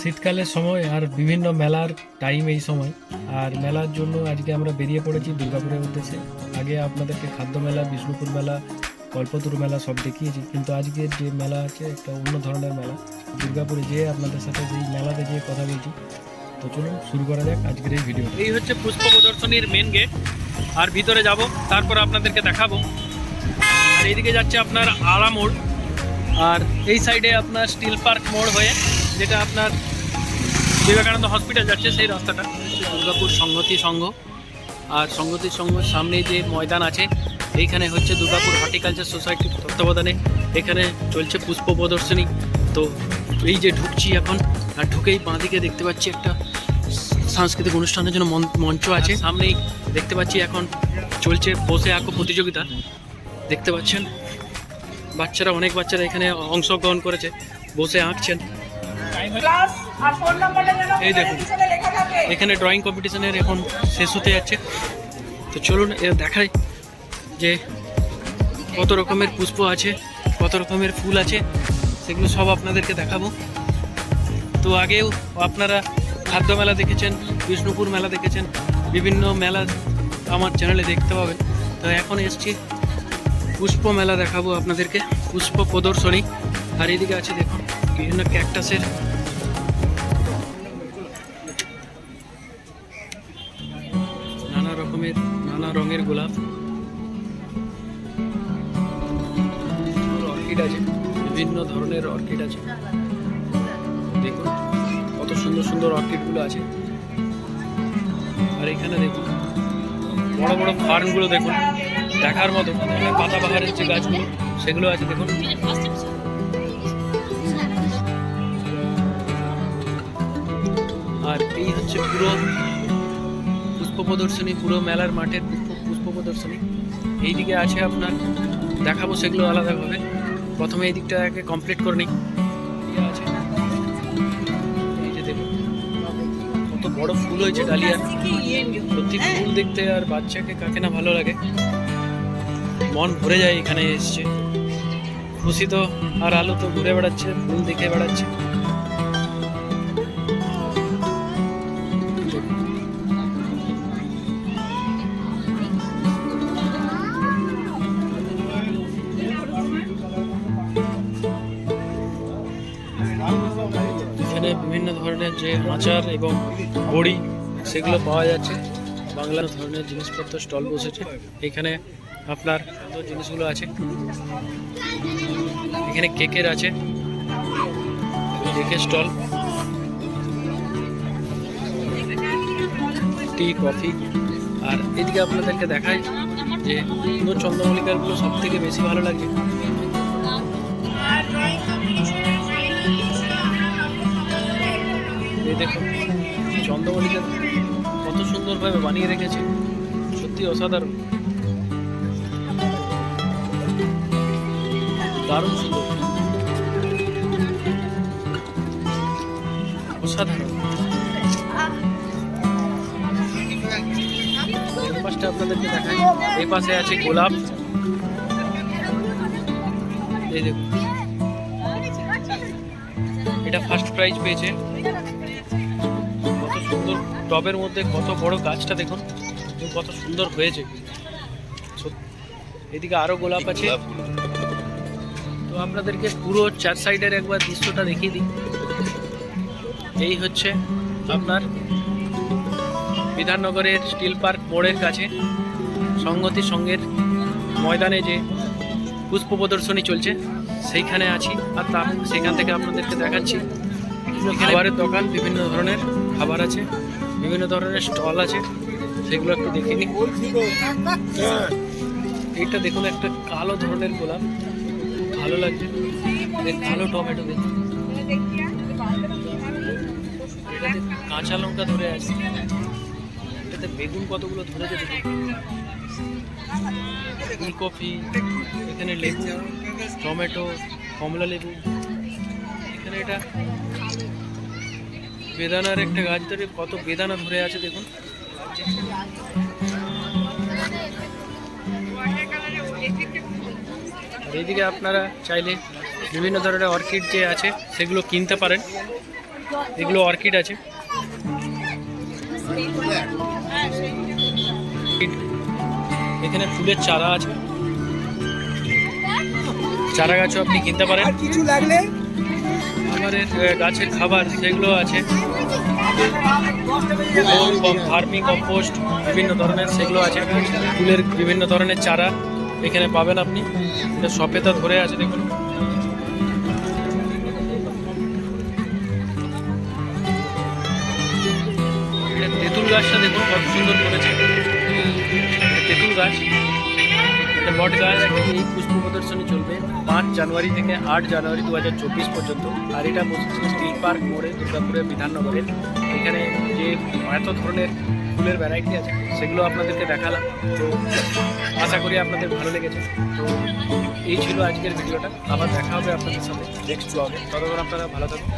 শীতকালের সময় আর বিভিন্ন মেলার টাইম এই সময়। আর মেলার জন্য আজকে আমরা বেরিয়ে পড়েছি দুর্গাপুরের উদ্দেশ্যে। আগে আপনাদেরকে খাদ্য মেলা, বিষ্ণুপুর মেলা, কল্পতরু মেলা সব দেখিয়েছি। কিন্তু আজকে যে মেলা আছে, একটা অন্য ধরনের মেলা। দুর্গাপুরে যেয়ে আপনাদের সাথে যেই মেলাতে যেয়ে কথা বলছি। তো চলুন, শুরু করা যাক আজকের এই ভিডিও এই হচ্ছে পুষ্প প্রদর্শনীর মেন গেট আর ভিতরে যাব, তারপর আপনাদেরকে দেখাবো। আর এইদিকে যাচ্ছে আপনার আড়া মোড় আর এই সাইডে আপনার স্টিল পার্ক মোড় হয়ে, যেটা আপনার বিবেকানন্দ হসপিটাল যাচ্ছে সেই রাস্তাটা। দুর্গাপুর সংহতি সংঘ। আর সংহতি সংঘের সামনে যে ময়দান আছে এইখানে হচ্ছে দুর্গাপুর হর্টিকালচার সোসাইটির তত্ত্বাবধানে এখানে চলছে পুষ্প প্রদর্শনী। তো এই যে ঢুকছি এখন আর ঢুকেই বাঁদিকে দেখতে পাচ্ছি একটা সাংস্কৃতিক অনুষ্ঠানের জন্য মন- মঞ্চ আছে। সামনেই দেখতে পাচ্ছি এখন চলছে বসে আঁকো প্রতিযোগিতা। দেখতে পাচ্ছেন? বাচ্চারা অনেক বাচ্চারা এখানে অংশগ্রহণ করেছে বসে আঁকছেন। এই দেখুন। এখানে ড্রয়িং কম্পিটিশনের এখন শেষ হতে যাচ্ছে। তো চলুন এ দেখাই যে কত রকমের পুষ্প আছে কত রকমের ফুল আছে সেগুলো সব আপনাদেরকে দেখাবো। তো আগেও আপনারা খাদ্য মেলা দেখেছেন বিষ্ণুপুর মেলা দেখেছেন বিভিন্ন মেলা আমার চ্যানেলে দেখতে পাবেন। তো এখন এসছি পুষ্প মেলা দেখাবো আপনাদেরকে পুষ্প প্রদর্শনী। আর এদিকে আছে দেখুন বিভিন্ন ক্যাকটাসের রঙের গোলাপ। অর্কিড আছে, বিভিন্ন ধরনের অর্কিড আছে। দেখুন, কত সুন্দর সুন্দর অর্কিডগুলো আছে। আর এখানে দেখুন, বড় বড় ফার্মগুলো দেখুন, দেখার মতো। এখানে পাতাবাহারের যে গাছগুলো, সেগুলো আছে, দেখুন। আর এই হচ্ছে পুরো প্রদর্শনী, পুরো মেলার মাঠের পুষ্প পুষ্প প্রদর্শনী। এইদিকে আছে আপনার, দেখাবো সেগুলো আলাদাভাবে প্রথমে এই দিকটাকে কমপ্লিট করে নিই। ইয়ে এই যে কত বড় ফুল হয়েছে ডালিয়া। সত্যি ফুল দেখতে আর বাচ্চাকে কাকে না ভালো লাগে। মন ভরে যায় এখানে এসছে। খুশি তো, আর আলো তো ঘুরে বেড়াচ্ছে, ফুল দেখে বেড়াচ্ছে। বিভিন্ন ধরনের যে আচার এবং বড়ি সেগুলো পাওয়া যাচ্ছে। বাংলা ধরনের জিনিসপত্র স্টল বসেছে। এখানে আপনার জিনিসগুলো আছে। এখানে কেকের আছে। কেকের স্টল। টি, কফি। আর এদিকে আপনাদেরকে দেখায় যে সুন্দর চন্দ্রমল্লিকারগুলো সব থেকে বেশি ভালো লাগে। সুন্দরভাবে বানিয়ে রেখেছে। সত্যি অসাধারণ। দারুণ সুন্দর। অসাধারণ। পাশটা আপনাদেরকে দেখাই। এই পাশে আছে গোলাপ। এই দেখুন। এটা ফার্স্ট প্রাইজ পেয়েছে। সুন্দর টবের মধ্যে কত বড় গাছটা দেখুন কত সুন্দর হয়েছে। এদিকে আরও গোলাপ আছে। তো আপনাদেরকে পুরো চার সাইডের একবার দৃশ্যটা দেখিয়ে দিই। এই হচ্ছে আপনার বিধাননগরের স্টিল পার্ক মোড়ের কাছে। সংগতি সঙ্গের ময়দানে যে পুষ্প প্রদর্শনী চলছে সেইখানে আছি। আর তা সেখান থেকে আপনাদেরকে দেখাচ্ছি। খাবারের দোকান বিভিন্ন ধরনের। খাবার আছে, বিভিন্ন ধরনের স্টল আছে, সেগুলো একটু দেখে নিই। এইটা দেখুন, একটা কালো ধরনের গোলাপ। ভালো লাগছে। কালো টমেটো দেখুন। কাঁচা লঙ্কা ধরে আছে। এটাতে বেগুন কতগুলো ধরেছে দেখুন। ফুলকপি এখানে লেবু, টমেটো, কমলা লেবু। এখানে এটা বেদানার একটা গাছ ধরে কত বেদানা ধরে আছে দেখুন। এইদিকে আপনারা চাইলে বিভিন্ন ধরনের অর্কিড যে আছে, সেগুলো কিনতে পারেন। এগুলো অর্কিড আছে। এখানে ফুলের চারা আছে। চারা গাছও আপনি কিনতে পারেন। কিছু লাগলে আহ, গাছের খাবার সেগুলো আছে ফার্মিং কম্পোস্ট বিভিন্ন ধরনের সেগুলো আছে ফুলের বিভিন্ন ধরনের চারা এখানে পাবেন আপনি। এটা ধরে আছে দেখুন। তেঁতুল গাছটা দেখুন কত সুন্দর করেছে। তেঁতুল গাছ। বট গাছ এই পুষ্প প্রদর্শনী চলবে। পাঁচ জানুয়ারি থেকে আট জানুয়ারি দু হাজার চব্বিশ পর্যন্ত। আর এটা বসেছে স্টিল পার্ক মোড়ে দুর্গাপুরের বিধাননগরে। এখানে যে এত ধরনের ফুলের ভ্যারাইটি আছে সেগুলো আপনাদেরকে দেখালাম। তো আশা করি আপনাদের ভালো লেগেছে। তো এই ছিল আজকের ভিডিওটা। আবার দেখা হবে আপনাদের সাথে নেক্সট ব্লগে ততক্ষণ আপনারা ভালো থাকুন।